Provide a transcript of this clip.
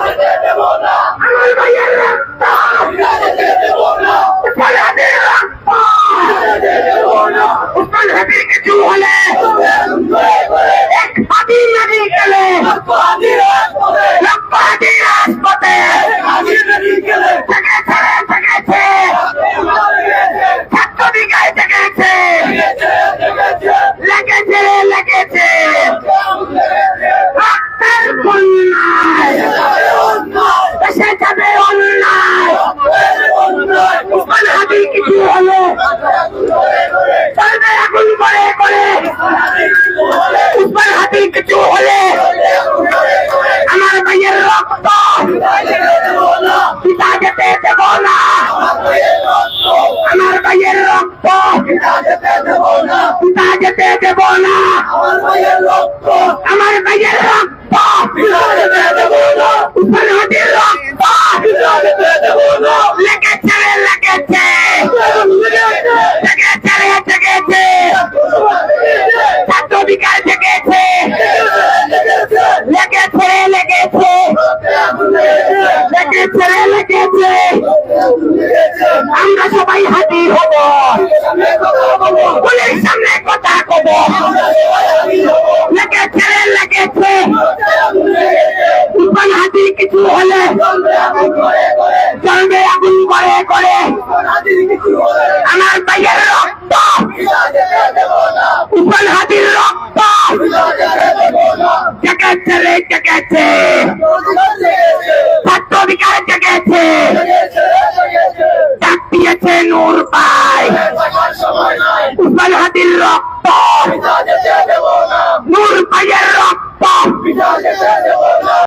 Let's go! শেখাবে অন্যায়। কিছু হলো। করে করে। উসমান কিছু হলে আমার ভাইয়ের রক্ত পিতা দেব না। আমার ভাইয়ের রক্ত পিতা দেব না। আমার ভাইয়ের রক্ত আমার ভাইয়ের রক্ত বিকাশ জেগেছে লেগেছে লেগেছে। লেগেছে লেগেছে। আমরা সবাই হাতি হব। পুলিশ সামনে কথা কব। লেগেছে লেগেছে। হাতি কিছু হলে আগুন জেগেছে লীগ জেগেছে ছাত্র অধিকার জেগেছে ডাক দিয়েছে নূর পাই উসমান হাদির রক্ত। নূর পাইয়ের রক্ত।